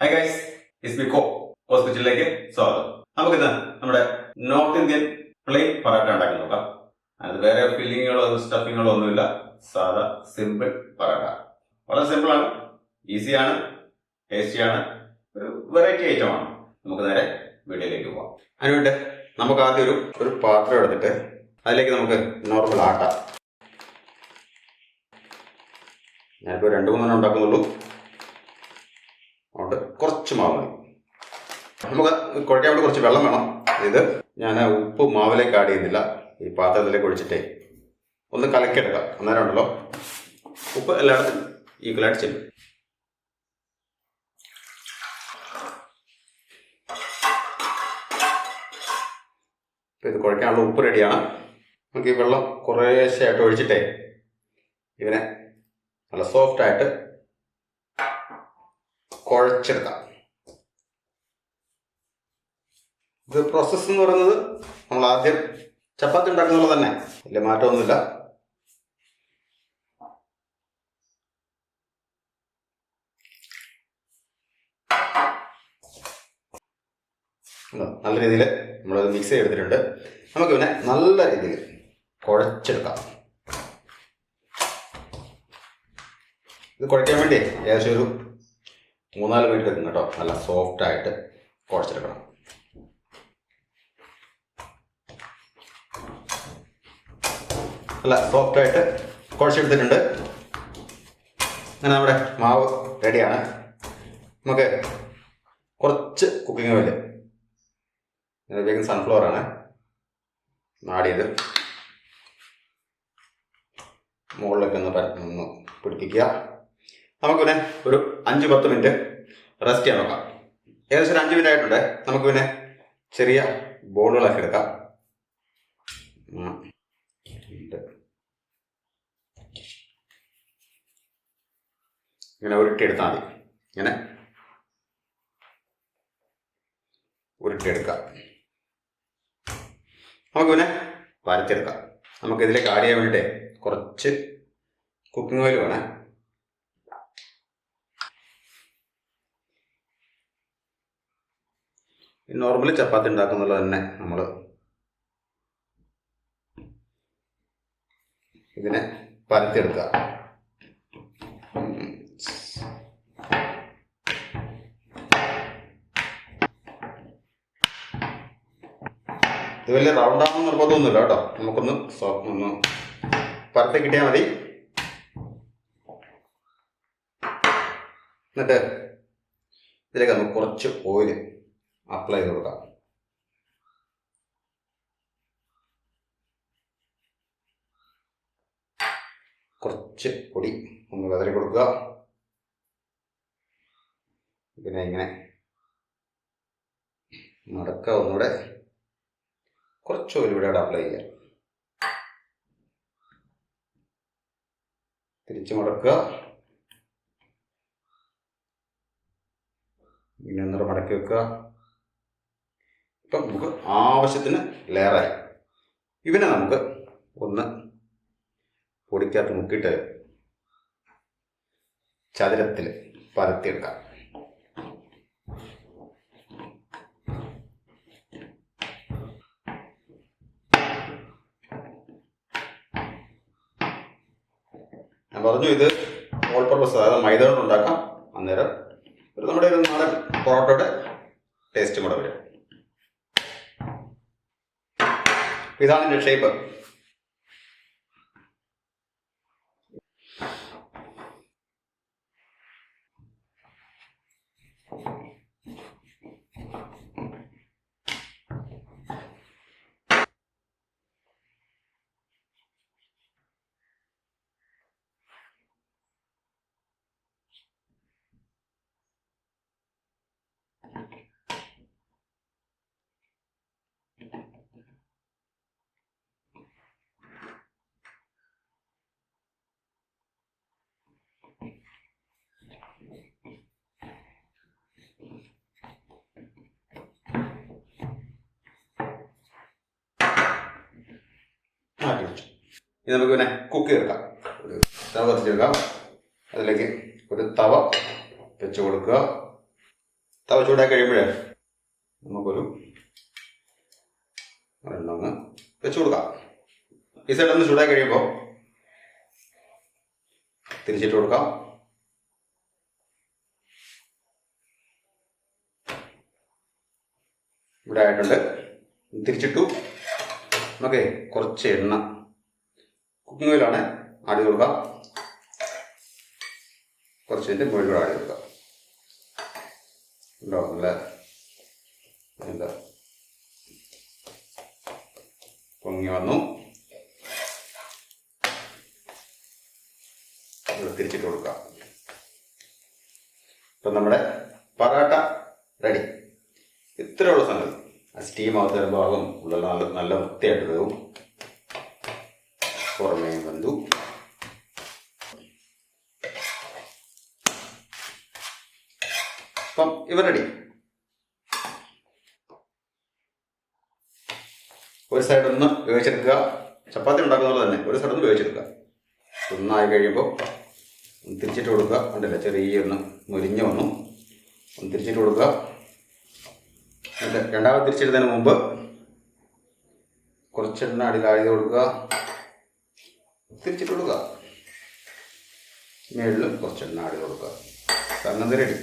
Hi guys is ബിക്കോ ഹോസ്പിറ്റലിലേക്ക് സ്വാഗതം. നമുക്കിന്ന് നമ്മുടെ നോർത്ത് ഇന്ത്യൻ പ്ലെയിൻ പറാട്ട ഉണ്ടാക്കി നോക്കാം. അത് വേറെ ഫില്ലിങ്ങുകളോ സ്റ്റഫിങ്ങുകളോ ഒന്നുമില്ല. സാധാ സിമ്പിൾ പറാട്ട. വളരെ സിമ്പിളാണ് ഈസിയാണ് ടേസ്റ്റിയാണ് ഒരു വെറൈറ്റി ഐറ്റം ആണ്. നമുക്ക് നേരെ വീഡിയോയിലേക്ക് പോവാം. അതിനുവേണ്ടി നമുക്ക് ആദ്യം ഒരു ഒരു പാത്രം എടുത്തിട്ട് അതിലേക്ക് നമുക്ക് നോർമൽ ആട്ട. ഞാനിപ്പോൾ രണ്ട് മൂന്നെണ്ണം ഉണ്ടാക്കുന്നുള്ളൂ. അതുകൊണ്ട് കുറച്ച് മാവ് മതി. നമുക്ക് കുഴക്കാൻ കുറച്ച് വെള്ളം വേണം. ഇത് ഞാൻ ഉപ്പ് മാവിലേക്ക് ആഡ് ചെയ്യുന്നില്ല. ഈ പാത്രത്തിലേക്ക് ഒഴിച്ചിട്ടേ. ഒന്ന് കലക്കിയെടുക്കാം. അന്നേരം ഉണ്ടല്ലോ. ഉപ്പ് എല്ലായിടത്തും ഈക്വലായിട്ട് ചെയ്യും ഇപ്പം ഇത് കുഴക്കാനുള്ള ഉപ്പ് റെഡിയാണ് നമുക്ക് ഈ വെള്ളം കുറേശ്ശെയായിട്ട് ഒഴിച്ചിട്ടേ. ഇവനെ നല്ല സോഫ്റ്റ് ആയിട്ട് കുഴച്ചെടുക്കാം. ഇത് പ്രോസസ്സ് എന്ന് പറയുന്നത് നമ്മൾ ആദ്യം ചപ്പാത്തി ഉണ്ടാക്കുന്നത് തന്നെ. വലിയ മാറ്റമൊന്നുമില്ല? നല്ല രീതിയിൽ നമ്മളത് മിക്സ് ചെയ്തെടുത്തിട്ടുണ്ട്. നമുക്ക് പിന്നെ നല്ല രീതിയിൽ കുഴച്ചെടുക്കാം. ഇത് കുഴയ്ക്കാൻ വേണ്ടി ഏകദേശം ഒരു മൂന്നാൽ മിനിറ്റ് എടുക്കും കേട്ടോ. നല്ല സോഫ്റ്റ് ആയിട്ട് കുഴച്ചെടുക്കണം. അല്ല സോഫ്റ്റ് ആയിട്ട് കുഴച്ചെടുത്തിട്ടുണ്ട്. അങ്ങനെ നമ്മുടെ മാവ് റെഡിയാണ് നമുക്ക് കുറച്ച് കുക്കിംഗ് ഓയിൽ ഞാൻ ഉപയോഗിക്കുന്ന സൺഫ്ലവർ ആണ്. ചെയ്ത് മുകളിലൊക്കെ ഒന്ന് ഒന്ന് പിടിപ്പിക്കുക. നമുക്ക് പിന്നെ ഒരു അഞ്ച് പത്ത് മിനിറ്റ് റെസ്റ്റ് ചെയ്യാൻ നോക്കാം. ഏകദേശം ഒരു അഞ്ച് മിനിറ്റ് ആയിട്ടുണ്ട്. നമുക്ക് പിന്നെ ചെറിയ ബോളുകളൊക്കെ എടുക്കാം. ഇങ്ങനെ ഉരുട്ടി ഉരുട്ടിയെടുത്താൽ മതി. ഇങ്ങനെ ഉരുട്ടിയെടുക്കാം. നമുക്ക് പിന്നെ വരച്ചെടുക്കാം. നമുക്ക് ഇതിലേക്ക് ആഡ് ചെയ്യാൻ വേണ്ടിയിട്ട് കുറച്ച് കുക്കിംഗ് ഓയിൽ വേണേ. നോർമലി ചപ്പാത്തി ഉണ്ടാക്കുന്നുള്ള തന്നെ നമ്മൾ ഇതിനെ പരത്തിയെടുക്കുക. ഇത് വലിയ റൗണ്ട് ആണെന്ന് നിർബന്ധമൊന്നുമില്ല കേട്ടോ. നമുക്കൊന്ന് ഒന്ന് പരത്തി കിട്ടിയാൽ മതി. എന്നിട്ട് ഇതിലേക്ക് നമുക്ക് കുറച്ച് ഓയിൽ അപ്ലൈ ചെയ്ത് കൊടുക്കാം. കുറച്ച് പൊടി ഒന്ന് വിതറി കൊടുക്കുക. പിന്നെ ഇങ്ങനെ മടക്കുക ഒന്നുകൂടെ. കുറച്ച് ഓയിൽ ഇവിടെ അപ്ലൈ ചെയ്യാം. തിരിച്ച് മടക്കുക. ഇങ്ങനെ ഒന്നുകൂടെ മടക്കി വെക്കുക. ഇപ്പം നമുക്ക് ആവശ്യത്തിന് ലെയറായി. ഇവനെ നമുക്ക് ഒന്ന് പൊടിക്കകത്ത് മുക്കിയിട്ട് ചതുരത്തിൽ പരത്തിയെടുക്കാം. ഞാൻ പറഞ്ഞു ഇത് ഓൾ പർപ്പസ് അതായത് മൈദ കൊണ്ട് ഉണ്ടാക്കാം അന്നേരം ഒരു നമ്മുടെ ഒരു നാടൻ പൊറോട്ടയുടെ ടേസ്റ്റ് കൂടെ വരും. ഇതാണ് ഇതിന്റെ ഷേപ്പ് മാറ്റി ഇനി നമുക്ക് പിന്നെ കുക്ക് ചേർക്കാം ഒരു തവ കത്തിച്ചെടുക്കാം അതിലേക്ക് ഒരു തവ വെച്ച് കൊടുക്കുക. തവ ചൂടാക്കി കഴിയുമ്പോഴേ നമുക്കൊരു ഒരെണ്ണമൊന്ന് വെച്ച് കൊടുക്കാം. ഈ സൈഡൊന്ന് ചൂടാക്കി കഴിയുമ്പോൾ തിരിച്ചിട്ട് കൊടുക്കാം ഇവിടെ ആയിട്ടുണ്ട് തിരിച്ചിട്ടു. നമുക്ക് കുറച്ച് എണ്ണ. കുക്കിംഗ് ഓയിലാണ് ആടി കൊടുക്കുക. കുറച്ച് ഇതിന്റെ മുകളിലൂടെ ആടി കൊടുക്കുക. ഉണ്ടാവും ഉണ്ടോ? നല്ല എന്താ? പൊങ്ങി വന്നു. തിരിച്ചിട്ട് കൊടുക്കാം ഇപ്പം നമ്മുടെ പറാട്ട റെഡി ഇത്രയുള്ള സംഗതി. സ്റ്റീം ആവാത്ത ഭാഗം ഉള്ള നല്ല നല്ല വൃത്തിയായിട്ട് വേവും. പുറമേ വന്നു അപ്പം ഇവ റെഡി ഒരു സൈഡ് ഒന്ന് വേവിച്ചെടുക്കുക. ചപ്പാത്തി ഉണ്ടാക്കുന്ന പോലെ തന്നെ ഒരു സൈഡ് ഒന്ന് വേവിച്ചെടുക്കുക. ഒന്നായി കഴിയുമ്പോൾ തിരിച്ചിട്ട് കൊടുക്കുക. ഉണ്ടല്ല ചെറിയൊന്ന് മുരിഞ്ഞ് വന്നു. ഒന്ന് തിരിച്ചിട്ട് കൊടുക്കുക. രണ്ടാമത് തിരിച്ചിടുന്നതിന് മുമ്പ് കുറച്ചെണ്ണ അടിയിൽ ആഴ്ച കൊടുക്കുക. തിരിച്ചിട്ട് കൊടുക്കുക. മേളിലും കുറച്ചെണ്ണ അടി കൊടുക്കുക. സംഗതി റെഡി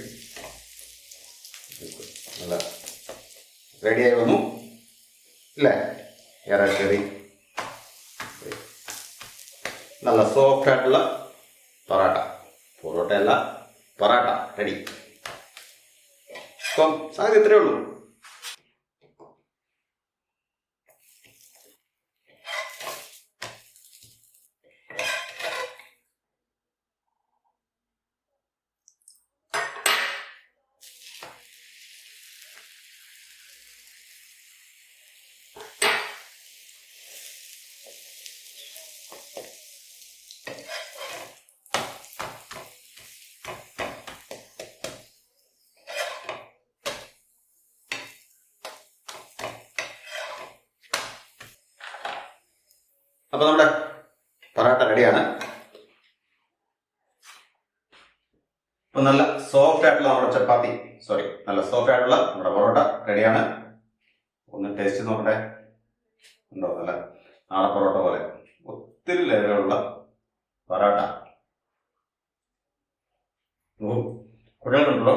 നല്ല റെഡിയായി വന്നു. അല്ലേ ഏറെ നല്ല സോഫ്റ്റ് ആയിട്ടുള്ള പൊറോട്ട. പൊറോട്ടയല്ല പൊറാട്ട. റെഡി അപ്പം സംഗതി ഇത്രയേ ഉള്ളൂ. അപ്പൊ നമ്മുടെ പൊറാട്ട റെഡിയാണ്. അപ്പൊ നല്ല സോഫ്റ്റ് ആയിട്ടുള്ള നമ്മുടെ ചപ്പാത്തി. സോറി നല്ല സോഫ്റ്റ് ആയിട്ടുള്ള നമ്മുടെ പൊറോട്ട റെഡിയാണ്. ഒന്ന് ടേസ്റ്റ് നോക്കട്ടെ. ഉണ്ടോ? നല്ല നാളെ പൊറോട്ട പോലെ. ഒത്തിരി ലെയറുകളുള്ള പൊറോട്ട. കുട്ടികൾക്കുണ്ടല്ലോ.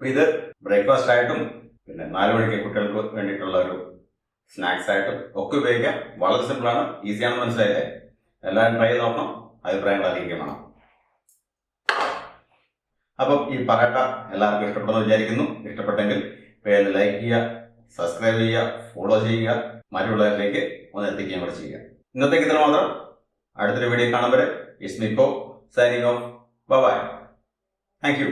ഇത് ബ്രേക്ക്ഫാസ്റ്റ് ആയിട്ടും പിന്നെ നാല് മണിക്ക് കുട്ടികൾക്ക് വേണ്ടിയിട്ടുള്ള ഒരു സ്നാക്സ് ആയിട്ടും ഒക്കെ ഉപയോഗിക്കാം. വളരെ സിമ്പിളാണ് ഈസിയാണ് മനസ്സിലായില്ലേ? എല്ലാവരും ട്രൈ ചെയ്ത് നോക്കണം. അഭിപ്രായങ്ങൾ അറിയിക്കണം അപ്പം ഈ പറയട്ട എല്ലാവർക്കും ഇഷ്ടപ്പെടുമെന്ന് വിചാരിക്കുന്നു. ഇഷ്ടപ്പെട്ടെങ്കിൽ പേര് ലൈക്ക് ചെയ്യുക സബ്സ്ക്രൈബ് ചെയ്യുക ഫോളോ ചെയ്യുക. മറ്റുള്ളവരിലേക്ക് ഒന്ന് എത്തിക്കുകയും കൂടെ ചെയ്യുക. ഇന്നത്തേക്ക് ഇത്ര മാത്രം അടുത്തൊരു വീഡിയോ കാണുമ്പോൾ ഇസ്മിക്കോ signing off bye thank you